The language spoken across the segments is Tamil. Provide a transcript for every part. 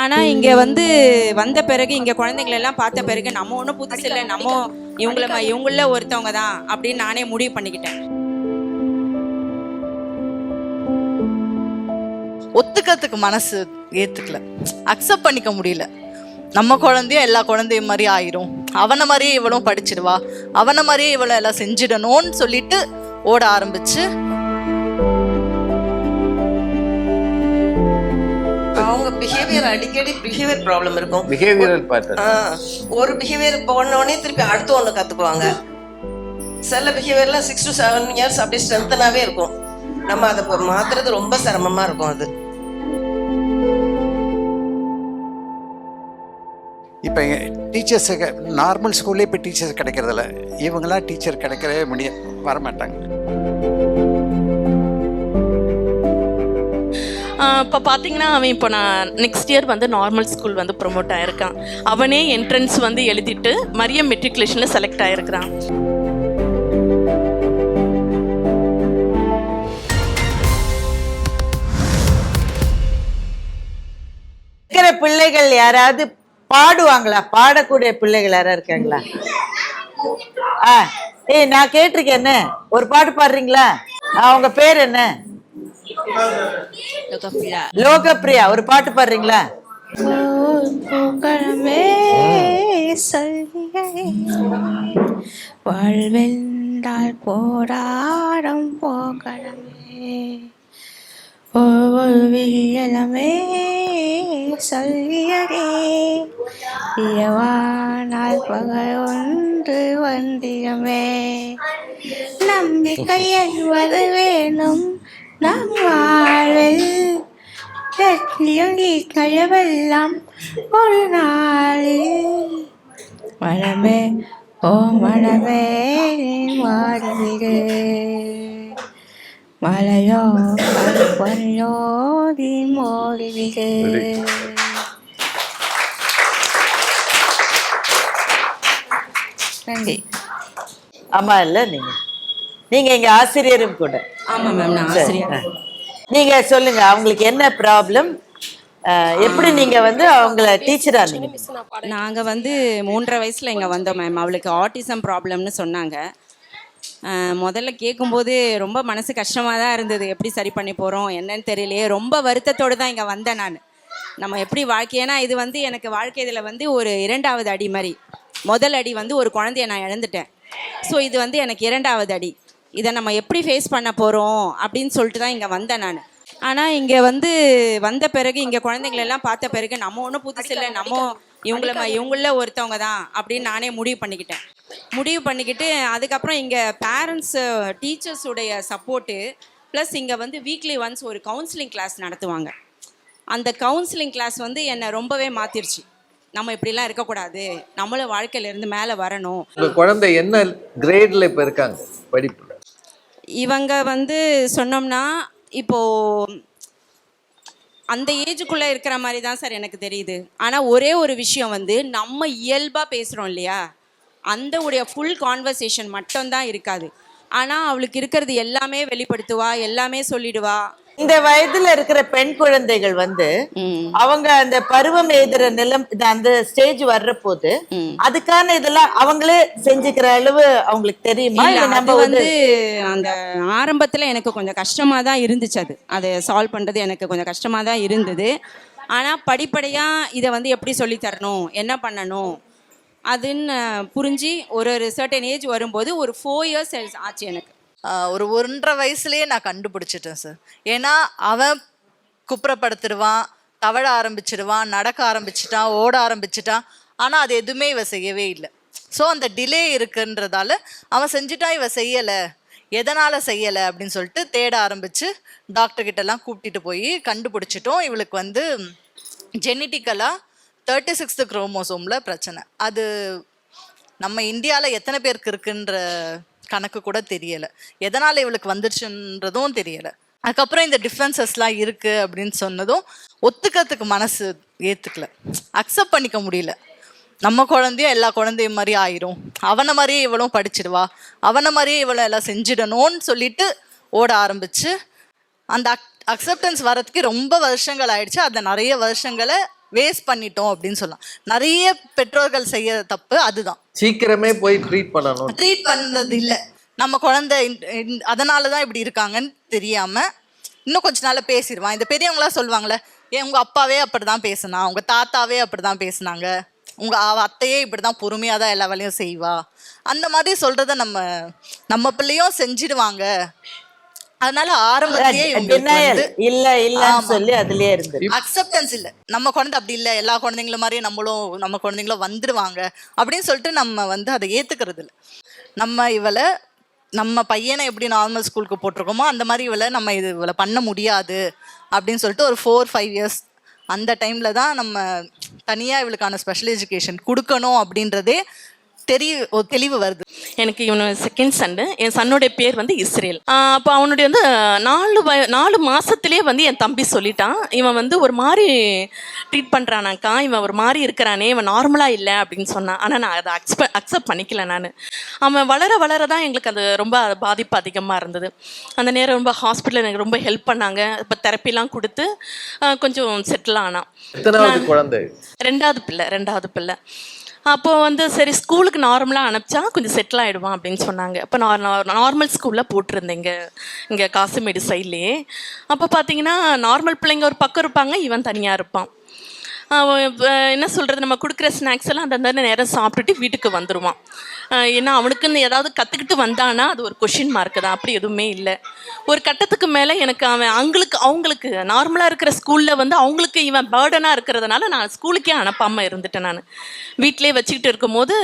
ஆனால் இங்கே வந்து வந்த பிறகு இங்கே குழந்தைங்கள எல்லாம் பார்த்த பிறகு நம்ம ஒன்றும் புதுசு இல்லை. நம்ம இவங்கள இவங்கள ஒருத்தவங்க தான் அப்படின்னு நானே முடிவு பண்ணிக்கிட்டேன். ஒத்துக்கிறதுக்கு மனசு ஏத்துக்கல. அக்செப்ட் பண்ணிக்க முடியல. நம்ம குழந்தையும் எல்லா குழந்தையும் மாதிரி ஆயிரும். அவனை மாதிரியே இவளும் படிச்சிடுவா அவனை மாதிரியே இவளும் எல்லாம் செஞ்சிடணும்னு சொல்லிட்டு ஓட ஆரம்பிச்சு அவங்க பிஹேவியர் அடிக்கடி பிஹேவியர் ப்ராப்ளம் இருக்கும். பிஹேவியரல் பேட்டர்ன் ஆ, ஒரு பிஹேவியர் போனோடனே திருப்பி அடுத்த ஒன்று கற்றுக்குவாங்க சில பிஹேவியர்லாம் சிக்ஸ் டு செவன் இயர்ஸ் அப்படியே ஸ்ட்ரென்த்தனாகவே இருக்கும். நம்ம அதை மாத்துறது ரொம்ப சிரமமாக இருக்கும் அது. இப்போ டீச்சர்ஸுக்கு நார்மல் ஸ்கூல்லே இப்போ டீச்சர்ஸ் கிடைக்கிறதில்ல. இவங்களாம் டீச்சர் கிடைக்கவே முடிய வரமாட்டாங்க. இப்போ பார்த்தீங்கன்னா அவன் இப்போ நான் நெக்ஸ்ட் இயர் வந்து நார்மல் ஸ்கூல் வந்து ப்ரொமோட் ஆயிருக்கான். அவனே என்ட்ரன்ஸ் வந்து எழுதிட்டு மரியம் மெட்ரிகுலேஷனில் செலக்ட் ஆயிருக்கிறான். இருக்கிற பிள்ளைகள் யாராவது பாடுவாங்களா? பாடக்கூடிய பிள்ளைகள் யாராவது இருக்காங்களா? ஆ ஏய் நான் கேட்டிருக்கேன் என்ன? ஒரு பாட்டு பாடுறீங்களா? அவங்க பேர் என்ன? லோகப்பிரியா. ஒரு பாட்டு பாடுறீங்களா? பூக்களமே வாழ்வென்றால் போராடும் போகலமே ஒவ்வொரு வியலமே சொல்லியதே இரவானால் பகல் ஒன்று வந்திரமே நம்பிக்கை என்பது வேணும் நம் வாழ்வில் வெற்றியங்கி கழவெல்லாம் ஒரு நாளில் மனமே ஓ மனமே மாறுவிடு மலையோ பொன்னோதி மோடிவிடு நன்றி. ஆமா இல்லை நீங்கள் நீங்க எங்க ஆசிரியரும் கூட. ஆமாம் மேம் நான் சரி. ஆசிரியர். நீங்க சொல்லுங்க அவங்களுக்கு என்ன ப்ராப்ளம் எப்படி நீங்க வந்து அவங்கள டீச்சரா நீங்க? நாங்கள் வந்து மூன்றரை வயசில் இங்கே வந்தோம் மேம். அவளுக்கு ஆட்டிசம் ப்ராப்ளம்னு சொன்னாங்க. முதல்ல கேட்கும்போது ரொம்ப மனசு கஷ்டமாக தான் இருந்தது. எப்படி சரி பண்ணி போகிறோம் என்னன்னு தெரியலையே. ரொம்ப வருத்தத்தோடு தான் இங்கே வந்தேன் நான். நம்ம எப்படி வாழ்க்கை ஏன்னா இது வந்து எனக்கு வாழ்க்கை இதில் வந்து ஒரு இரண்டாவது அடி மாதிரி. முதல் அடி வந்து ஒரு குழந்தைய நான் இழந்துட்டேன். ஸோ இது வந்து எனக்கு இரண்டாவது அடி. இதை நம்ம எப்படி ஃபேஸ் பண்ண போகிறோம் அப்படின்னு சொல்லிட்டு தான் இங்கே வந்தேன் நான். ஆனால் இங்கே வந்து வந்த பிறகு இங்கே குழந்தைங்கள எல்லாம் பார்த்த பிறகு நம்ம ஒன்றும் புதுசு இல்லை. நம்ம இவங்கள இவங்கள ஒருத்தவங்க தான் அப்படின்னு நானே முடிவு பண்ணிக்கிட்டேன். முடிவு பண்ணிக்கிட்டு அதுக்கப்புறம் இங்கே பேரண்ட்ஸ் டீச்சர்ஸுடைய சப்போர்ட்டு ப்ளஸ் இங்கே வந்து வீக்லி ஒன்ஸ் ஒரு கவுன்சிலிங் கிளாஸ் நடத்துவாங்க. அந்த கவுன்சிலிங் கிளாஸ் வந்து என்னை ரொம்பவே மாற்றிருச்சு நம்ம இப்படிலாம் இருக்கக்கூடாது. நம்மளும் வாழ்க்கையில இருந்து மேலே வரணும். உங்க குழந்தை என்ன கிரேட்ல இப்ப இருக்காங்க? படிப்பு. இவங்க வந்து சொன்னோம்னா இப்போ அந்த ஏஜுக்குள்ளே இருக்கிற மாதிரி தான் சார் எனக்கு தெரியுது. ஆனால் ஒரே ஒரு விஷயம் வந்து நம்ம இயல்பாக பேசுகிறோம் இல்லையா? அந்த உடைய ஃபுல் கான்வர்சேஷன் மட்டும்தான் இருக்காது. ஆனால் அவளுக்கு இருக்கிறது எல்லாமே வெளிப்படுத்துவா எல்லாமே சொல்லிடுவா. இந்த வயதுல இருக்கிற பெண் குழந்தைகள் வந்து. அவங்க அந்த பருவம் எய்துற நிலம் அந்த ஸ்டேஜ் வர்ற போது அதுக்கான இதெல்லாம் அவங்களே செஞ்சுக்கிற அளவு அவங்களுக்கு தெரியுமா? நம்ம வந்து அந்த ஆரம்பத்தில் எனக்கு கொஞ்சம் கஷ்டமாக தான் இருந்துச்சு அது. அதை சால்வ் பண்ணுறது எனக்கு கொஞ்சம் கஷ்டமாக தான் இருந்தது. ஆனால் படிப்படியாக இதை வந்து எப்படி சொல்லித் தரணும் என்ன பண்ணணும் அதுன்னு புரிஞ்சு ஒரு ஒரு சர்டன் ஏஜ் வரும்போது ஒரு ஃபோர் இயர்ஸ் ஆச்சு எனக்கு. ஒரு ஒன்றரை வயசுலேயே நான் கண்டுபிடிச்சிட்டேன் சார் ஏன்னா அவன் குப்புறப்படுத்திடுவான் தவழ ஆரம்பிச்சிடுவான் நடக்க ஆரம்பிச்சிட்டான் ஓட ஆரம்பிச்சிட்டான். ஆனால் அது எதுவுமே இவன் செய்யவே இல்லை. ஸோ அந்த டிலே இருக்குன்றதால அவன் செஞ்சுட்டான் இவன் செய்யலை. எதனால் செய்யலை அப்படின்னு சொல்லிட்டு தேட ஆரம்பித்து டாக்டர் கிட்டலாம் கூப்பிட்டுட்டு போய் கண்டுபிடிச்சிட்டோம். இவளுக்கு வந்து ஜெனட்டிக்கலாக தேர்ட்டி சிக்ஸ்த்து குரோமோசோமில் பிரச்சனை. அது நம்ம இந்தியாவில் எத்தனை பேருக்கு இருக்குன்ற கணக்கு கூட தெரியலை. எதனால் இவளுக்கு வந்துருச்சுன்றதும் தெரியலை. அதுக்கப்புறம் இந்த டிஃப்ரென்சஸ்லாம் இருக்குது அப்படின்னு சொன்னதும் ஒத்துக்கிறதுக்கு மனசு ஏற்றுக்கல அக்செப்ட் பண்ணிக்க முடியல. நம்ம குழந்தையும் எல்லா குழந்தையும் மாதிரி ஆயிரும். அவனை மாதிரியே இவளும் படிச்சிடுவா அவனை மாதிரியே இவளை எல்லாம் செஞ்சிடணும்னு சொல்லிட்டு ஓட ஆரம்பிச்சு அந்த அக் அக்செப்டன்ஸ் வரதுக்கு ரொம்ப வருஷங்கள் ஆயிடுச்சு. அதை நிறைய வருஷங்களை வேஸ்ட் பண்ணிட்டோம் அப்படின்னு சொல்லலாம். நிறைய பெற்றோர்கள் செய்ய தப்பு அதுதான். சீக்கிரமே போய் ட்ரீட் பண்ணணும். ட்ரீட் பண்ணது இல்லை. நம்ம குழந்தை அதனால தான் இப்படி இருக்காங்கன்னு தெரியாம இன்னும் கொஞ்ச நாள்ல பேசிடுவான். இந்த பெரியவங்களாம் சொல்லுவாங்கல்ல ஏன் உங்க அப்பாவே அப்படிதான் பேசுனா உங்க தாத்தாவே அப்படிதான் பேசுனாங்க. உங்க அவ அத்தையே இப்படிதான் பொறுமையா தான் எல்லா வேலையும் செய்வா. அந்த மாதிரி சொல்றத நம்ம நம்ம பிள்ளையும் செஞ்சிடுவாங்க. அதனால ஆரம்பத்திலேயே இல்ல இல்லன்னு ஆமா. சொல்லி அதுலயே இருந்து அக்செப்டன்ஸ் இல்ல. நம்ம குழந்தை அப்படி இல்ல. எல்லா குழந்தைங்கள மாதிரியே நம்மளும் நம்ம குழந்தைங்களும் வந்துடுவாங்க அப்படின்னு சொல்லிட்டு நம்ம வந்து அதை ஏத்துக்கிறது இல்ல. நம்ம இவளை நம்ம பையனை எப்படி நார்மல் ஸ்கூலுக்கு போட்டிருக்கோமோ அந்த மாதிரி இவளை நம்ம இது இவளை பண்ண முடியாது. அப்படின்னு சொல்லிட்டு ஒரு ஃபோர் ஃபைவ் இயர்ஸ் அந்த டைம்ல தான் நம்ம தனியா இவளுக்கான ஸ்பெஷல் எஜுகேஷன் கொடுக்கணும் அப்படின்றதே தெரிய தெளிவு வருது. எனக்கு இவனு செகண்ட் சன்னு என் சன்னுடைய பேர் வந்து இஸ்ரேல். அப்போ அவனுடைய வந்து நாலு வய நாலு மாசத்திலே வந்து என் தம்பி சொல்லிட்டான். இவன் வந்து ஒரு மாதிரி ட்ரீட் பண்ணுறானாக்கா இவன் ஒரு மாதிரி இருக்கிறானே இவன் நார்மலாக இல்லை அப்படின்னு சொன்னான். ஆனால் நான் அதை அக்ஸ்பெ அக்செப்ட் பண்ணிக்கல நான். அவன் வளர வளர தான் எங்களுக்கு அது ரொம்ப பாதிப்பு அதிகமாக இருந்தது. அந்த நேரம் ரொம்ப ஹாஸ்பிட்டலில் எனக்கு ரொம்ப ஹெல்ப் பண்ணாங்க. இப்போ தெரப்பிலாம் கொடுத்து கொஞ்சம் செட்டில் ஆனான். ரெண்டாவது பிள்ளை ரெண்டாவது பிள்ளை. அப்போ வந்து சரி ஸ்கூலுக்கு நார்மலாக அனுப்பிச்சா கொஞ்சம் செட்டில் ஆகிடுவான் அப்படின்னு சொன்னாங்க. அப்போ நான் நார்மல் ஸ்கூலில் போட்டிருந்தேன் இங்கே. இங்கே காசிமேடு சைட்லேயே அப்போ பார்த்தீங்கன்னா நார்மல் பிள்ளைங்க ஒரு பக்கம் இருப்பாங்க இவன் தனியாக இருப்பான். என்ன சொல்கிறது நம்ம கொடுக்குற ஸ்நாக்ஸ் எல்லாம் அந்தந்த நேரம் சாப்பிட்டுட்டு வீட்டுக்கு வந்துடுவான் ஏன்னா அவனுக்குன்னு ஏதாவது கற்றுக்கிட்டு வந்தானா அது ஒரு கொஷின் மார்க் தான். அப்படி எதுவுமே இல்லை. ஒரு கட்டத்துக்கு மேலே எனக்கு அவன் அவங்களுக்கு அவங்களுக்கு நார்மலாக இருக்கிற ஸ்கூலில் வந்து அவங்களுக்கு இவன் பேர்டனாக இருக்கிறதுனால நான் ஸ்கூலுக்கே அனுப்பாமல் இருந்துட்டேன் நான். வீட்டிலே வச்சுக்கிட்டு இருக்கும்போது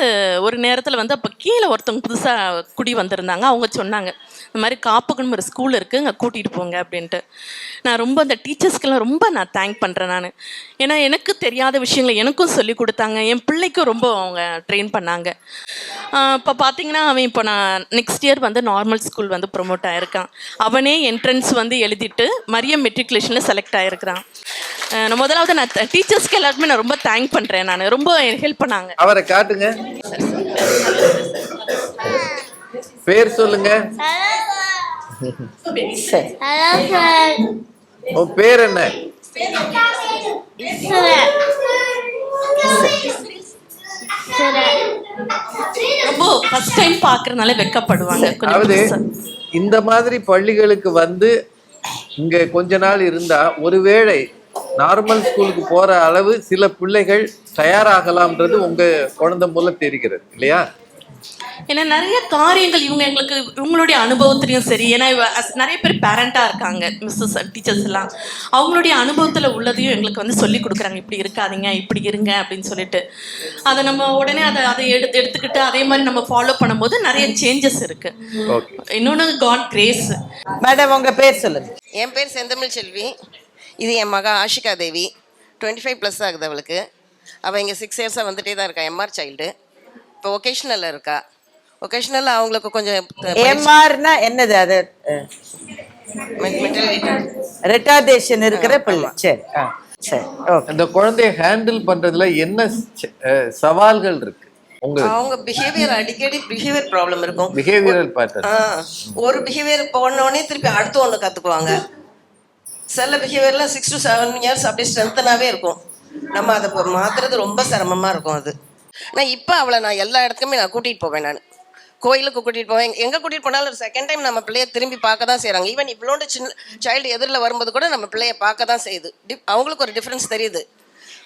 ஒரு நேரத்தில் வந்து அப்போ கீழே ஒருத்தவங்க புதுசாக குடி வந்திருந்தாங்க. அவங்க சொன்னாங்க இந்த மாதிரி காப்புக்குன்னு ஒரு ஸ்கூல் இருக்குது அங்கே கூட்டிகிட்டு போங்க அப்படின்ட்டு. நான் ரொம்ப அந்த டீச்சர்ஸ்க்கெல்லாம் ரொம்ப நான் தேங்க் பண்ணுறேன் நான். ஏன்னா எனக்கு தெரியாத விஷயங்களை எனக்கும் சொல்லி கொடுத்தாங்க. என் பிள்ளைக்கும் ரொம்ப அவங்க ட்ரெயின் பண்ணாங்க. இப்போ பார்த்தீங்கன்னா அவன் இப்போ நான் நெக்ஸ்ட் இயர் வந்து நார்மல் ஸ்கூல் வந்து ப்ரொமோட் ஆயிருக்கான். அவனே என்ட்ரன்ஸ் வந்து எழுதிட்டு மரியம் மெட்ரிகுலேஷனில் செலக்ட் நான் முதலாவது நான் டீச்சர்ஸ்க்கு எல்லாருக்குமே நான் ரொம்ப தேங்க் பண்ணுறேன் நான். ரொம்ப ஹெல்ப் பண்ணாங்க. அவரை காட்டுங்க. பேர் சொல்லுங்க. உன் பேர் என்ன? ரொம்ப ஃபர்ஸ்ட் டைம் பார்க்கறதுனால வெக்கப்படுவாங்க அதாவது. இந்த மாதிரி பள்ளிகளுக்கு வந்து இங்க கொஞ்ச நாள் இருந்தா ஒருவேளை நார்மல் ஸ்கூலுக்கு போற அளவு சில பிள்ளைகள் தயாராகலாம்ன்றது உங்க குழந்தை மூலம் தெரிகிறது இல்லையா? ஏன்னா நிறைய காரியங்கள் இவங்க எங்களுக்கு இவங்களுடைய அனுபவத்திலையும் சரி ஏன்னா நிறைய பேர் பேரண்டாக இருக்காங்க மிஸ்ஸஸ் டீச்சர்ஸ் எல்லாம். அவங்களுடைய அனுபவத்தில் உள்ளதையும் எங்களுக்கு வந்து சொல்லி கொடுக்குறாங்க. இப்படி இருக்காதீங்க இப்படி இருங்க அப்படின்னு சொல்லிட்டு. அதை நம்ம உடனே அதை அதை எடுத்து எடுத்துக்கிட்டு அதே மாதிரி நம்ம ஃபாலோ பண்ணும்போது நிறைய சேஞ்சஸ் இருக்கு. ஓகே இன்னொன்று காட் கிரேஸ் மேடம் உங்க பேர் சொல்லுங்க. என் பேர் செந்தமிழ் செல்வி. இது என் Maha Ashika Devi. Twenty five plus ஆகுது அவளுக்கு. அவள் இங்கே சிக்ஸ் இயர்ஸாக வந்துட்டே தான் இருக்கா எம்ஆர் சைல்டு இப்போ ஒகேஷ்னலில் இருக்கா. ஒகேஷ்னலில் அவங்களுக்கு கொஞ்சம் ஏமாறுனா என்னது அது? ரெட்டார்டேஷன் இருக்கிற பிள்ளை. சரி. ஆ, சரி. ஓகே அந்த குழந்தைய ஹேண்டில் பண்றதுல என்ன சவால்கள் இருக்கு? அவங்க பிஹேவியர் அடிக்கடி பிஹேவியர் ப்ராப்ளம் இருக்கும். பிஹேவியரல் பேட்டர்ன் ஆ, ஒரு பிஹேவியர் போனோடனே திருப்பி அடுத்து ஒன்று கற்றுக்குவாங்க சில பிஹேவியர்லாம் சிக்ஸ் டு செவன் இயர்ஸ் அப்படியே ஸ்ட்ரென்த்தனாகவே இருக்கும். நம்ம அதை மாற்றுறது ரொம்ப சிரமமாக இருக்கும் அது. நான் இப்போ அவளை நான் எல்லா இடத்துக்குமே நான் கூட்டிகிட்டு போவேன் நான். கோயிலுக்கு கூட்டிகிட்டு போவேன். எங்கே கூட்டிகிட்டு போனாலும் ஒரு செகண்ட் டைம் நம்ம பிள்ளைய திரும்பி பார்க்க தான் செய்கிறாங்க ஈவன் இவ்வளோண்டு சின்ன சைல்டு எதிரில் வரும்போது கூட நம்ம பிள்ளைய பார்க்க தான் செய்யுது. Dif- அவங்களுக்கு ஒரு டிஃப்ரென்ஸ் தெரியுது.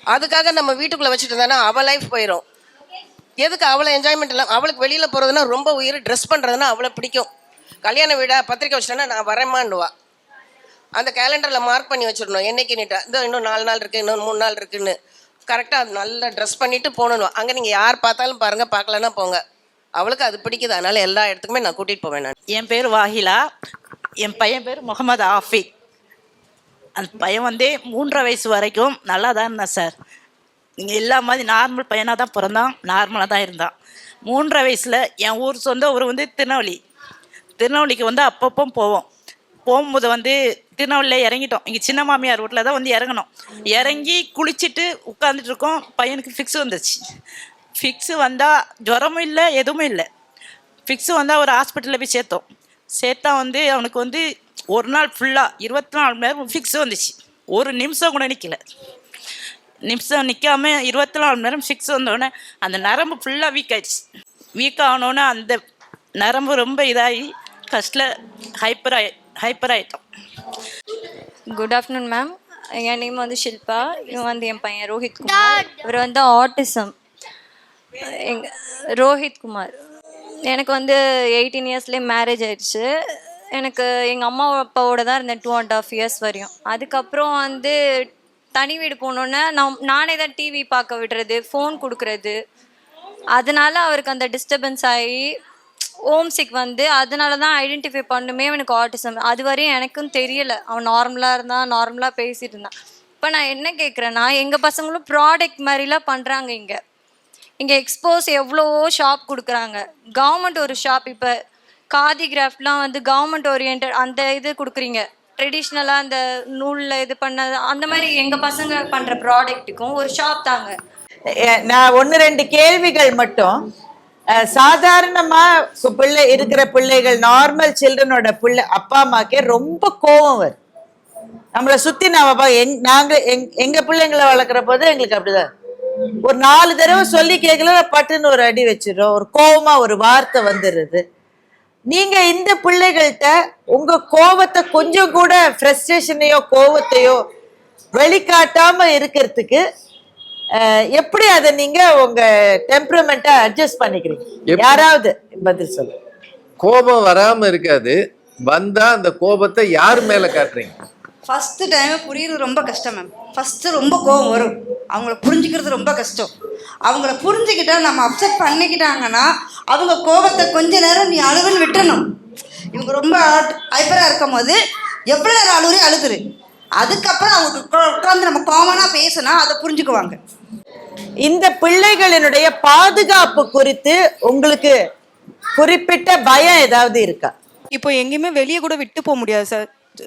அதுக்காக நம்ம வீட்டுக்குள்ளே வச்சுட்டு இருந்தானா அவள் லைஃப் போயிடும் எதுக்கு அவளை என்ஜாய்மெண்ட் இல்லை அவளுக்கு வெளியில் போகிறதுனா ரொம்ப உயிர் ட்ரெஸ் பண்ணுறதுனா அவளை பிடிக்கும். கல்யாண வீடா பத்திரிக்கை வச்சுட்டேன்னா நான் வரேம்மான்னுவா. அந்த கேலண்டரில் மார்க் பண்ணி வச்சிடணும். என்னைக்கு நீட்டா? இதோ இன்னும் நாலு நாள் இருக்குது இன்னும் மூணு நாள் இருக்குன்னு. கரெக்டாக நல்லா ட்ரெஸ் பண்ணிட்டு போகணும் அங்கே நீங்கள் யார் பார்த்தாலும் பாருங்கள் பார்க்கலன்னா போங்க. அவளுக்கு அது பிடிக்குது. அதனால எல்லா இடத்துக்குமே நான் கூட்டிகிட்டு போவேன் நான். என் பேர் வாஹிலா என் பையன் பேர் முகமது ஆஃபிக் அந்த பையன் வந்து மூன்றரை வயசு வரைக்கும் நல்லா தான் இருந்தான் சார். நீங்கள் எல்லா மாதிரி நார்மல் பையனாக தான் பிறந்தான் நார்மலாக தான் இருந்தான். மூன்றரை வயசில் என் ஊர் சொந்த ஊர் வந்து திருநெல்வேலி. திருநெல்வேலிக்கு வந்து அப்பப்போ போவோம். போகும்போது வந்து திருநெல்வேலியில் இறங்கிட்டோம். இங்கே சின்ன மாமியார் வீட்டில் தான் வந்து இறங்கணும். இறங்கி குளிச்சுட்டு உட்காந்துட்டு இருக்கோம். பையனுக்கு ஃபிக்ஸ் வந்துச்சு ஃபிக்ஸு வந்தால் ஜுரமும் இல்லை எதுவும் இல்லை. ஃபிக்ஸு வந்தால் ஒரு ஹாஸ்பிட்டலில் போய் சேர்த்தோம். சேர்த்தா வந்து அவனுக்கு வந்து ஒரு நாள் ஃபுல்லாக இருபத்தி நாலு மணி நேரம் ஃபிக்ஸ் வந்துச்சு. ஒரு நிமிஷம் கூட நிற்கல நிமிஷம் நிற்காம இருபத்தி நாலு மணி நேரம் சிக்ஸ் வந்தோடனே அந்த நரம்பு ஃபுல்லாக வீக் ஆயிடுச்சு. வீக் ஆனோடனே அந்த நரம்பு ரொம்ப இதாகி ஃபஸ்ட்டில் ஹைப்பர் ஆயி ஹைப்பர் ஆகிட்டோம் குட் ஆஃப்டர்நூன் மேம் என் நேம் வந்து ஷில்பா. இவன் வந்து என் பையன் ரோஹித் குமார். இவர் வந்து ஆட்டிசம் எங்க ரோஹித் குமார். எனக்கு வந்து எயிட்டீன் இயர்ஸ்லேயே மேரேஜ் ஆயிடுச்சு. எனக்கு எங்கள் அம்மா அப்பாவோட தான் இருந்தேன் டூ அண்ட் ஆஃப் இயர்ஸ் வரையும். அதுக்கப்புறம் வந்து தனி வீடு போனோன்னே நான் நானே தான் டிவி பார்க்க விடுறது ஃபோன் கொடுக்குறது. அதனால அவருக்கு அந்த டிஸ்டர்பன்ஸ் ஆகி ஓம்சிக் வந்து அதனால தான் ஐடென்டிஃபை பண்ணுமே அவனுக்கு ஆட்டிசம் அது வரையும் எனக்கும் தெரியலை. அவன் நார்மலாக இருந்தான் நார்மலாக பேசிட்டு இருந்தான். இப்போ நான் என்ன கேட்குறேன்னா எங்கள் பசங்களும் ப்ராடக்ட் மாதிரிலாம் பண்ணுறாங்க இங்கே. இங்கே எக்ஸ்போஸ் எவ்வளோ ஷாப் கொடுக்குறாங்க. கவர்மெண்ட் ஒரு ஷாப் இப்போ காதி கிராஃப்ட்லாம் வந்து கவர்மெண்ட் ஓரியன்ட் அந்த இது கொடுக்குறீங்க. ட்ரெடிஷ்னலாக அந்த நூலில் இது பண்ணது அந்த மாதிரி எங்கள் பசங்க பண்ணுற ப்ராடக்ட்டுக்கும் ஒரு ஷாப் தாங்க. நான் ஒன்று ரெண்டு கேள்விகள் மட்டும். சாதாரணமாக பிள்ளை இருக்கிற பிள்ளைகள் நார்மல் சில்ட்ரனோட பிள்ளை அப்பா அம்மாக்கே ரொம்ப கோவம் வரும் நம்மளை சுற்றி நான் பா- எங் நாங்கள் எங் எங்கள் பிள்ளைங்களை வளர்க்குற போது எங்களுக்கு அப்படிதான். ஒரு நாலு தடவை சொல்லி கேட்கல பட்டுன்னு ஒரு அடி வச்சிடும் ஒரு கோவமா ஒரு வார்த்தை வந்துடுது. நீங்க இந்த பிள்ளைகள்கிட்ட உங்க கோவத்தை கொஞ்சம் கூட ஃப்ரஸ்ட்ரேஷனையோ கோவத்தையோ வெளிக்காட்டாம இருக்கிறதுக்கு எப்படி அதை நீங்க உங்க டெம்பரமெண்ட்டை அட்ஜஸ்ட் பண்ணிக்கிறீங்க? யாராவது பதில் சொல்லு கோபம் வராம இருக்காது. வந்தா அந்த கோபத்தை யார் மேல காட்டுறீங்க? ஃபஸ்ட்டு டைம் புரியுறது ரொம்ப கஷ்டம் மேம் ஃபஸ்ட்டு ரொம்ப கோவம் வரும். அவங்கள புரிஞ்சுக்கிறது ரொம்ப கஷ்டம். அவங்கள புரிஞ்சுக்கிட்டா நம்ம அப்செட் பண்ணிக்கிட்டாங்கன்னா அவங்க கோபத்தை கொஞ்ச நேரம் நீ அழுகுன்னு விட்டுறணும். இவங்க ரொம்ப ஹைப்பராக இருக்கும் போது எவ்வளோ நேரம் அழுகுறே அழுதுரு. அதுக்கப்புறம் அவங்க உட்காந்து நம்ம காமனாக பேசினா அதை புரிஞ்சுக்குவாங்க. இந்த பிள்ளைகளினுடைய பாதுகாப்பு குறித்து உங்களுக்கு குறிப்பிட்ட பயம் ஏதாவது இருக்கா? இப்போ எங்கேயுமே வெளியே கூட விட்டு போக முடியாது சார்.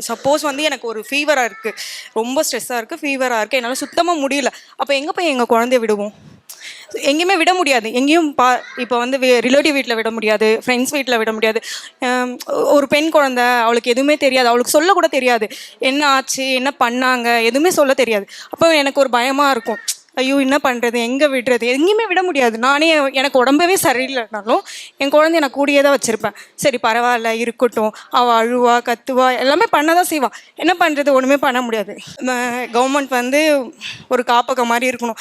சப்போஸ் வந்து எனக்கு ஒரு ஃபீவராக இருக்குது ரொம்ப ஸ்ட்ரெஸ்ஸாக இருக்குது ஃபீவராக இருக்குது என்னால் சுத்தமாக முடியல. அப்போ எங்கே போய் எங்கள் குழந்தைய விடுவோம்? எங்கேயுமே விட முடியாது. எங்கேயும் பா இப்போ வந்து ரிலேட்டிவ் வீட்டில் விட முடியாது. ஃப்ரெண்ட்ஸ் வீட்டில் விட முடியாது. ஒரு பெண் குழந்தை அவளுக்கு எதுவுமே தெரியாது. அவளுக்கு சொல்ல கூட தெரியாது. என்ன ஆச்சு? என்ன பண்ணாங்க? எதுவுமே சொல்ல தெரியாது. அப்போ எனக்கு ஒரு பயமாக இருக்கும். ஐயோ என்ன பண்ணுறது எங்கே விடுறது? எங்கேயுமே விட முடியாது. நானே எனக்கு உடம்பவே சரியில்லைனாலும் என் குழந்தைய நான் கூடியே தான் வச்சுருப்பேன். சரி பரவாயில்ல இருக்கட்டும். அவள் அழுவா கத்துவா எல்லாமே பண்ண தான் செய்வாள் என்ன பண்ணுறது ஒன்றுமே பண்ண முடியாது. கவர்மெண்ட் வந்து ஒரு காப்பகம் மாதிரி இருக்கணும்.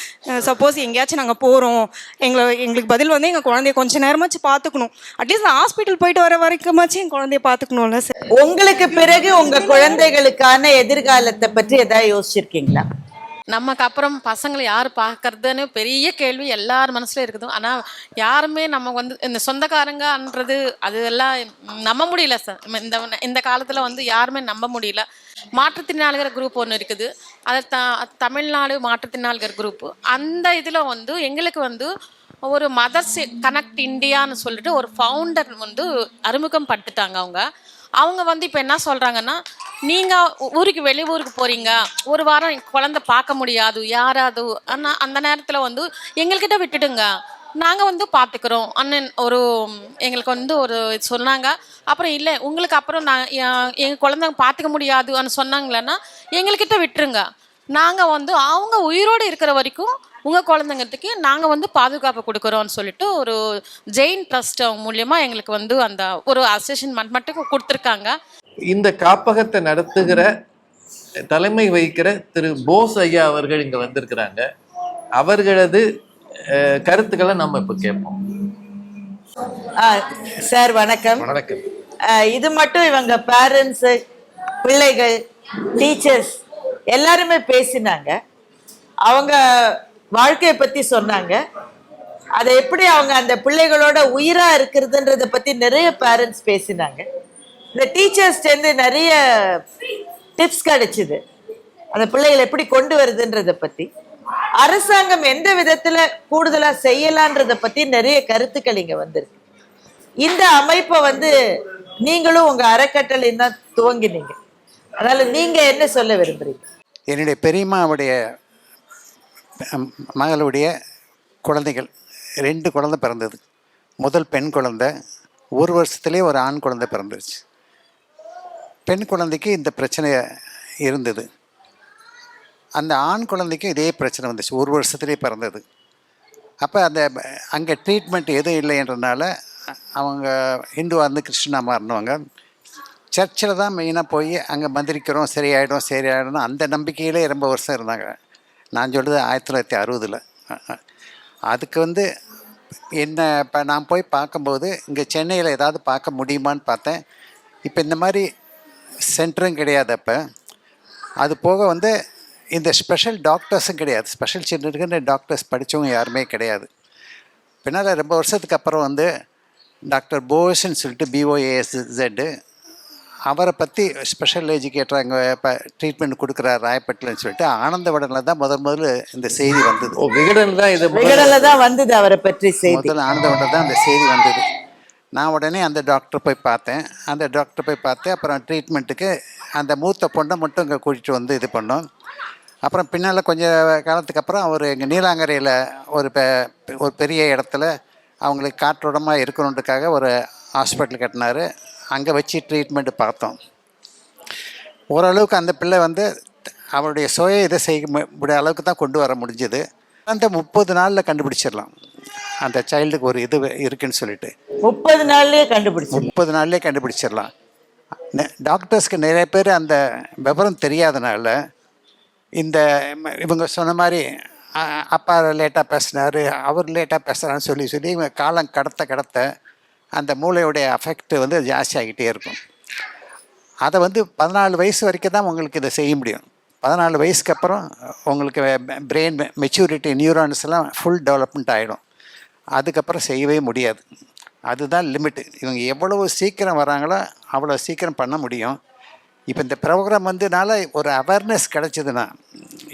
சப்போஸ் எங்கேயாச்சும் நாங்கள் போகிறோம் எங்களை எங்களுக்கு பதில் வந்து எங்கள் குழந்தைய கொஞ்ச நேரமாச்சு பார்த்துக்கணும் அட்லீஸ்ட் ஹாஸ்பிட்டல் போயிட்டு வர வரைக்குமாச்சும் என் குழந்தைய பார்த்துக்கணும்ல சார் உங்களுக்கு பிறகு உங்கள் குழந்தைகளுக்கான எதிர்காலத்தை பற்றி எதாவது யோசிச்சிருக்கீங்களா? நமக்கு அப்புறம் பசங்களை யார் பார்க்கறதுன்னு பெரிய கேள்வி எல்லார் மனசுல இருக்குது. ஆனால் யாருமே நம்ம வந்து இந்த சொந்தக்காரங்கன்றது அது எல்லாம் நம்ப முடியல சார். இந்த இந்த காலத்தில் வந்து யாருமே நம்ப முடியல. மாற்றுத்திறனாளிகள் குரூப் ஒன்று இருக்குது. அது த தமிழ்நாடு மாற்றுத்திறனாளிகள் குரூப் அந்த இதில் வந்து எங்களுக்கு வந்து ஒரு மதர்ஸ் கனெக்ட் இந்தியான்னு சொல்லிட்டு ஒரு ஃபவுண்டர் வந்து அறிமுகம் படுத்துட்டாங்க அவங்க. அவங்க வந்து இப்போ என்ன சொல்கிறாங்கன்னா நீங்கள் ஊருக்கு வெளியூருக்கு போகிறீங்க ஒரு வாரம் குழந்த குழந்தை பார்க்க முடியாது. யாராவது ஆனால் அந்த நேரத்தில் வந்து எங்கள்கிட்ட விட்டுடுங்க. நாங்கள் வந்து பார்த்துக்குறோம் அண்ணன் ஒரு எங்களுக்கு வந்து ஒரு இது சொன்னாங்க. அப்புறம் இல்லை உங்களுக்கு அப்புறம் நான் எங்கள் குழந்தைங்க பார்த்துக்க முடியாதுன்னு சொன்னாங்களேன்னா எங்கள்கிட்ட விட்டுருங்க. நாங்கள் வந்து அவங்க உயிரோடு இருக்கிற வரைக்கும் உங்கள் குழந்தைங்களுக்கு நாங்கள் வந்து பாதுகாப்பு கொடுக்குறோம்னு சொல்லிட்டு ஒரு ஜெயின் ட்ரஸ்ட் மூலியமாக எங்களுக்கு வந்து அந்த ஒரு அசோசியேஷன் மட்டும் கொடுத்துருக்காங்க. இந்த காப்பகத்தை நடத்துகிற தலைமை வகிக்கிற திரு போஸ் ஐயா அவர்கள் இங்க வந்திருக்கிறாங்க. அவர்களது கருத்துக்களை நம்ம இப்ப கேட்போம். சார் வணக்கம். வணக்கம். இது மட்டும் இவங்க பேரண்ட்ஸு பிள்ளைகள் டீச்சர்ஸ் எல்லாருமே பேசினாங்க. அவங்க வாழ்க்கையை பத்தி சொன்னாங்க. அதை எப்படி அவங்க அந்த பிள்ளைகளோட உயிரா இருக்கிறதுன்றத பத்தி நிறைய பேரண்ட்ஸ் பேசினாங்க. இந்த டீச்சர்ஸ்டேருந்து நிறைய டிப்ஸ் கிடைச்சிது. அந்த பிள்ளைகளை எப்படி கொண்டு வருதுன்றத பத்தி. அரசாங்கம் எந்த விதத்துல கூடுதலா செய்யலான்றத பத்தி நிறைய கருத்துக்கள் இங்க வந்திருக்கு. இந்த அமைப்பை வந்து நீங்களும் உங்க அறக்கட்டளை தான் துவங்கினீங்க. அதனால நீங்க என்ன சொல்ல விரும்புறீங்க? என்னுடைய பெரியம்மாவுடைய மகளுடைய குழந்தைகள் ரெண்டு குழந்தை பிறந்தது. முதல் பெண் குழந்தை ஒரு வருஷத்துலேயே ஒரு ஆண் குழந்தை பிறந்துருச்சு. பெண் குழந்தைக்கு இந்த பிரச்சனை இருந்தது. அந்த ஆண் குழந்தைக்கும் இதே பிரச்சனை வந்துச்சு. ஒரு வருஷத்துலேயே பிறந்தது. அப்போ அந்த அங்கே ட்ரீட்மெண்ட் எதுவும் இல்லைன்றனால அவங்க ஹிந்துவாக இருந்து கிறிஸ்டனாக மாறினவங்க. சர்ச்சில் தான் மெயினாக போய் அங்கே மந்திரிக்கிறோம் சரியாயிடும் சரியாயிடும் அந்த நம்பிக்கையிலே ரொம்ப வருஷம் இருந்தாங்க. நான் சொல்கிறது ஆயிரத்தி தொள்ளாயிரத்தி அறுபதில். அதுக்கு வந்து என்ன இப்போ நான் போய் பார்க்கும்போது இங்கே சென்னையில் ஏதாவது பார்க்க முடியுமான்னு பார்த்தேன். இப்போ இந்த மாதிரி சென்டரும் கிடையாது அப்போ. அது போக வந்து இந்த ஸ்பெஷல் டாக்டர்ஸும் கிடையாது. ஸ்பெஷல் சில்ட்ரனுக்குன்னு டாக்டர்ஸ் படித்தவங்க யாருமே கிடையாது. பின்னால் ரொம்ப வருஷத்துக்கு அப்புறம் வந்து டாக்டர் போஸ்ன்னு சொல்லிட்டு பிஓஏஎஸ்ஜெட்டு அவரை பற்றி ஸ்பெஷல் எஜுகேட்டர் அங்கே இப்போ ட்ரீட்மெண்ட் கொடுக்குறாரு ராயப்பேட்டில்னு சொல்லிட்டு ஆனந்தவடனில் தான் முதல் முதல்ல இந்த செய்தி வந்தது. ஓ விகடன் தான் இதை விகடல தான் வந்தது அவரை பற்றி செய்தி. முதல்ல ஆனந்தவடம் தான் அந்த செய்தி வந்தது. நான் உடனே அந்த டாக்டர் போய் பார்த்தேன். அந்த டாக்டர் போய் பார்த்து அப்புறம் ட்ரீட்மெண்ட்டுக்கு அந்த மூத்த பொண்ணை மட்டும் இங்கே கூட்டிகிட்டு வந்து இது பண்ணோம். அப்புறம் பின்னால் கொஞ்சம் காலத்துக்கு அப்புறம் அவர் எங்கள் நீலாங்கரையில் ஒரு பெ ஒரு பெரிய இடத்துல அவங்களுக்கு காற்றோடமாக இருக்கணுன்றதுக்காக ஒரு ஹாஸ்பிட்டல் கட்டினார். அங்கே வச்சு ட்ரீட்மெண்ட்டு பார்த்தோம். ஓரளவுக்கு அந்த பிள்ளை வந்து அவருடைய சுய இதை செய்ய முடிய அளவுக்கு தான் கொண்டு வர முடிஞ்சது. அந்த முப்பது நாளில் கண்டுபிடிச்சிடலாம். அந்த சைல்டுக்கு ஒரு இது இருக்குன்னு சொல்லிட்டு. முப்பது நாள்லயே கண்டுபிடிச்சு முப்பது நாள்லேயே கண்டுபிடிச்சிடலாம். டாக்டர்ஸ்க்கு நிறைய பேர் அந்த விவரம் தெரியாதனால இந்த இவங்க சொன்ன மாதிரி அப்பா லேட்டாக பேசினார் அவர் லேட்டாக பேசுகிறான்னு சொல்லி சொல்லி இவங்க காலம் கடத்த கடத்த அந்த மூளையுடைய அஃபெக்ட் வந்து ஜாஸ்தி ஆகிட்டே இருக்கும். அதை வந்து பதினாலு வயசு வரைக்கும் தான் உங்களுக்கு இதை செய்ய முடியும். பதினாலு வயசுக்கு அப்புறம் உங்களுக்கு பிரெயின் மெச்சூரிட்டி நியூரான்ஸ் எல்லாம் ஃபுல் டெவலப்மெண்ட் ஆகிடும் அதுக்கப்புறம் செய்யவே முடியாது. அதுதான் லிமிட்டு இவங்க எவ்வளவு சீக்கிரம் வராங்களோ அவ்வளோ சீக்கிரம் பண்ண முடியும். இப்போ இந்த ப்ரோக்ராம் வந்துனால ஒரு அவேர்னஸ் கிடச்சிதுன்னா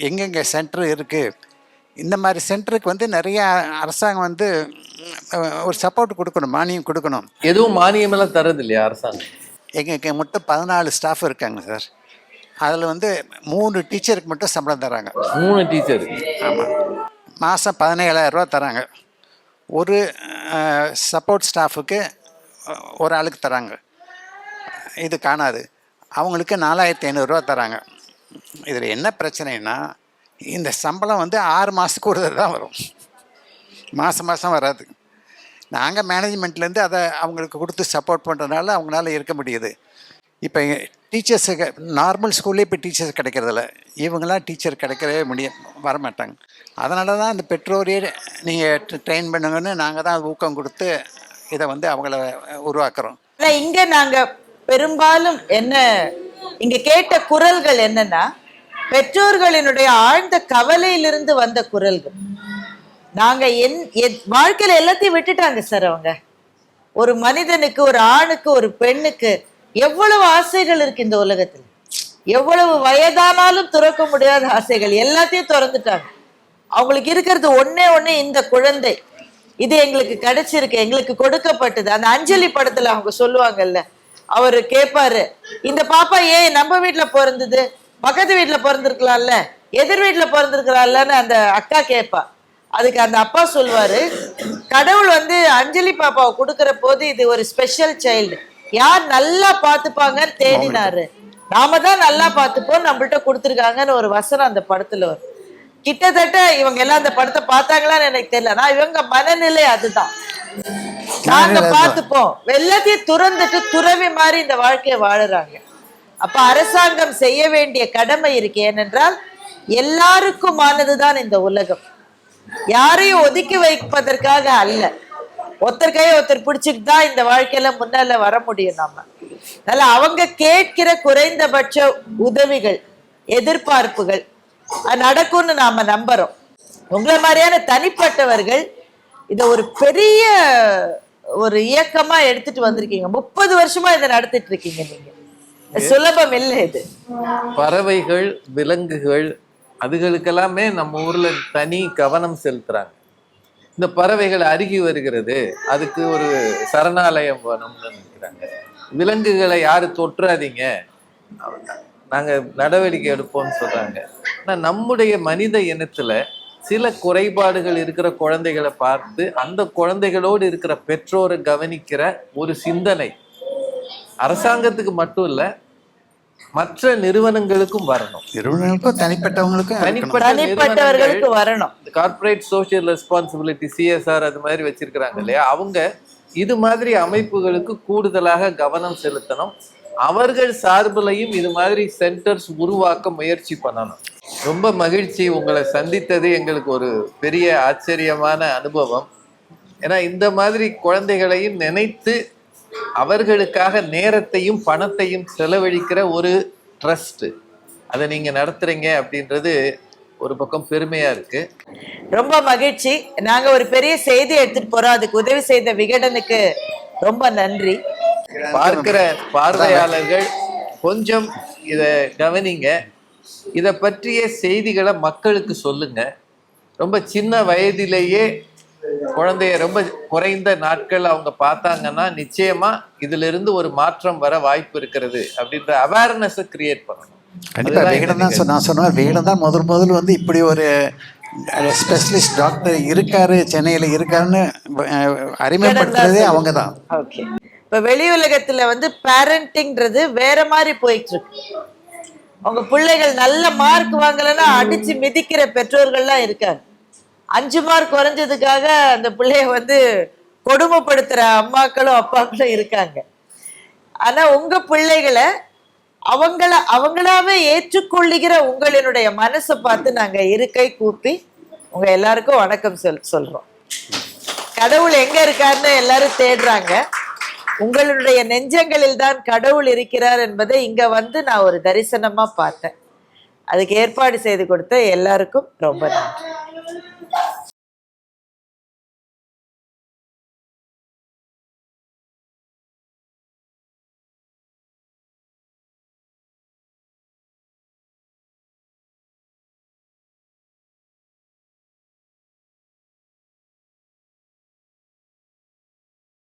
எங்கெங்கே சென்டர் இருக்குது இந்த மாதிரி சென்டருக்கு வந்து நிறைய அரசாங்கம் வந்து ஒரு சப்போர்ட் கொடுக்கணும் மானியம் கொடுக்கணும். எதுவும் மானியமெல்லாம் தரது இல்லையா அரசாங்கம் எங்களுக்கு மட்டும் பதினாலு ஸ்டாஃப் இருக்காங்க சார். அதில் வந்து மூணு டீச்சருக்கு மட்டும் சம்பளம் தராங்க. மூணு டீச்சர்? ஆமாம் மாதம் பதினேழாயிரரூவா தராங்க. ஒரு சப்போர்ட் ஸ்டாஃபுக்கு ஒரு ஆளுக்கு தராங்க. இது காணாது. அவங்களுக்கு நாலாயிரத்தி ஐநூறுரூவா தராங்க. இதில் என்ன பிரச்சனைனா இந்த சம்பளம் வந்து ஆறு மாதத்துக்கு ஒரு தான் வரும். மாதம் மாதம் வராது. நாங்கள் மேனேஜ்மெண்ட்லேருந்து அதை அவங்களுக்கு கொடுத்து சப்போர்ட் பண்ணுறதுனால அவங்களால இருக்க முடியுது. இப்போ டீச்சர்ஸுக்கு நார்மல் ஸ்கூல்லே இப்போ டீச்சர்ஸ் கிடைக்கிறதில்ல. இவங்களாம் டீச்சர் கிடைக்கவே முடிய வரமாட்டாங்க. அதனால தான் அந்த பெற்றோரையே நீங்கள் ட்ரெயின் பண்ணுங்கன்னு நாங்கள் தான் ஊக்கம் கொடுத்து இதை வந்து அவங்கள உருவாக்குறோம். இங்கே நாங்கள் பெரும்பாலும் என்ன இங்கே கேட்ட குரல்கள் என்னென்னா பெற்றோர்களினுடைய ஆழ்ந்த கவலையிலிருந்து வந்த குரல்கள். நாங்க என் வாழ்க்கையில எல்லாத்தையும் விட்டுட்டாங்க சார் அவங்க. ஒரு மனிதனுக்கு ஒரு ஆணுக்கு ஒரு பெண்ணுக்கு எவ்வளவு ஆசைகள் இருக்கு இந்த உலகத்துல. எவ்வளவு வயதானாலும் துறக்க முடியாத ஆசைகள் எல்லாத்தையும் திறந்துட்டாங்க. அவங்களுக்கு இருக்கிறது ஒண்ணே ஒண்ணு இந்த குழந்தை. இது எங்களுக்கு கிடைச்சிருக்கு எங்களுக்கு கொடுக்கப்பட்டது. அந்த அஞ்சலி படத்துல அவங்க சொல்லுவாங்கல்ல அவரு கேட்பாரு இந்த பாப்பா ஏன் நம்ம வீட்டுல பிறந்தது? பக்கத்து வீட்ல பிறந்திருக்கலாம்ல? எதிர் வீட்ல பிறந்திருக்கலாம்லன்னு அந்த அக்கா கேட்பா அதுக்கு அந்த அப்பா சொல்வாரு கடவுள் வந்து அஞ்சலி பாப்பாவை கொடுக்கிற போது இது ஒரு ஸ்பெஷல் சைல்டு யார் நல்லா பார்த்துப்பாங்கன்னு தேடினாரு. நாம தான் நல்லா பார்த்துப்போம் நம்மள்ட்ட கொடுத்துருக்காங்கன்னு ஒரு வசனம் அந்த படத்துல வரும். கிட்டத்தட்ட இவங்க எல்லாம் அந்த படத்தை பார்த்தாங்களான்னு எனக்கு தெரியல. ஆனா இவங்க மனநிலை அதுதான். நாங்க பார்த்துப்போம். எல்லாத்தையும் துறந்துட்டு துறவி மாதிரி இந்த வாழ்க்கையை வாழுறாங்க. அப்ப அரசாங்கம் செய்ய வேண்டிய கடமை இருக்கு. ஏனென்றால் எல்லாருக்குமானதுதான் இந்த உலகம். யாரையும் ஒதுக்கி வைப்பதற்காக அல்ல. ஒருத்தர் கையை ஒருத்தர் பிடிச்சிட்டு தான் இந்த வாழ்க்கையில முன்னால வர முடியும் நாம அதனால அவங்க கேட்கிற குறைந்தபட்ச உதவிகள் எதிர்பார்ப்புகள் அது நடக்கும்னு நாம நம்புறோம். உங்களை மாதிரியான தனிப்பட்டவர்கள் இதை ஒரு பெரிய ஒரு இயக்கமா எடுத்துட்டு வந்திருக்கீங்க. முப்பது வருஷமா இதை நடத்திட்டு இருக்கீங்க நீங்க. சுலபம் இல்லை இது. பறவைகள் விலங்குகள் அதுகளுக்கெல்லாமே நம்ம ஊர்ல தனி கவனம் செலுத்துறாங்க. இந்த பறவைகள் அருகி வருகிறது. அதுக்கு ஒரு சரணாலயம் வேணும்னு நினைக்கிறாங்க. விலங்குகளை யாரு தொற்றாதீங்க. நாங்க நடவடிக்கை எடுப்போம்னு சொல்றாங்க. ஆனா நம்முடைய மனித இனத்துல சில குறைபாடுகள் இருக்கிற குழந்தைகளை பார்த்து அந்த குழந்தைகளோடு இருக்கிற பெற்றோரை கவனிக்கிற ஒரு சிந்தனை. அரசாங்கத்துக்கு மட்டும் இல்ல மற்ற நிறுவனங்களுக்கும் வரணும். நிறுவனங்களுக்கும் தனிப்பட்டவங்களுக்கும் தனிப்பட்டவர்களுக்கு வரணும். கார்ப்பரேட் சோஷியல் ரெஸ்பான்சிபிலிட்டி சிஎஸ்ஆர் அது மாதிரி வச்சிருக்கிறாங்க இல்லையா? அவங்க இது மாதிரி அமைப்புகளுக்கு கூடுதலாக கவனம் செலுத்தணும். அவர்கள் சார்பிலையும் இது மாதிரி சென்டர்ஸ் உருவாக்க முயற்சி பண்ணணும். ரொம்ப மகிழ்ச்சி உங்களை சந்தித்தது. எங்களுக்கு ஒரு பெரிய ஆச்சரியமான அனுபவம். ஏன்னா இந்த மாதிரி குழந்தைகளையும் நினைத்து அவர்களுக்காக நேரத்தையும் பணத்தையும் செலவழிக்கிற ஒரு ட்ரஸ்ட். அதை நீங்க நடத்துறீங்க அப்படின்றது ஒரு பக்கம் பெருமையா இருக்கு. ரொம்ப மகிழ்ச்சி. நாங்க ஒரு பெரிய செய்தி எடுத்துட்டு போறோம். அதுக்கு உதவி செய்த விகடனுக்கு ரொம்ப நன்றி. பார்க்கிற பார்வையாளர்கள் கொஞ்சம் இத கவனிங்க. இத பற்றிய செய்திகளை மக்களுக்கு சொல்லுங்க. ரொம்ப சின்ன வயதிலேயே குழந்தைய ரொம்ப குறைந்த நாட்கள் அவங்க பார்த்தாங்கன்னா நிச்சயமா இதுல இருந்து ஒரு மாற்றம் வர வாய்ப்பு இருக்கிறது அப்படின்ற அவேர்னஸை கிரியேட் பண்ணணும். கண்டிப்பா விகடன் தான் நான் சொன்னேன் விகடன் தான் முதல் முதல் வந்து இப்படி ஒரு ஸ்பெஷலிஸ்ட் டாக்டர் இருக்காரு சென்னையில் இருக்காருன்னு அறிமுகப்படுத்துறதே அவங்க தான் ஓகே இப்ப வெளி உலகத்துல வந்து பேரண்டிங்ன்றது வேற மாதிரி போயிட்டு இருக்கு உங்க பிள்ளைகள் நல்ல மார்க் வாங்கலைன்னா அடிச்சு மிதிக்கிற பெற்றோர்கள்லாம் இருக்காங்க. அஞ்சு மார்க் குறைஞ்சதுக்காக அந்த பிள்ளைய வந்து கொடுமைப்படுத்துகிற அம்மாக்களும் அப்பாக்களும் இருக்காங்க. ஆனால் உங்க பிள்ளைகளை அவங்கள அவங்களாவே ஏற்றுக்கொள்ளுகிற உங்களினுடைய மனசை பார்த்து நாங்க இருக்கை கூப்பி உங்க எல்லாருக்கும் வணக்கம் சொல் சொல்றோம். கடவுள் எங்கே இருக்காருன்னு எல்லாரும் தேடுறாங்க. உங்களுடைய நெஞ்சங்களில் தான் கடவுள் இருக்கிறார் என்பதை இங்கே வந்து நான் ஒரு தரிசனமா பார்த்தேன். அதுக்கு ஏற்பாடு செய்து கொடுத்த எல்லாருக்கும் ரொம்ப நன்றி.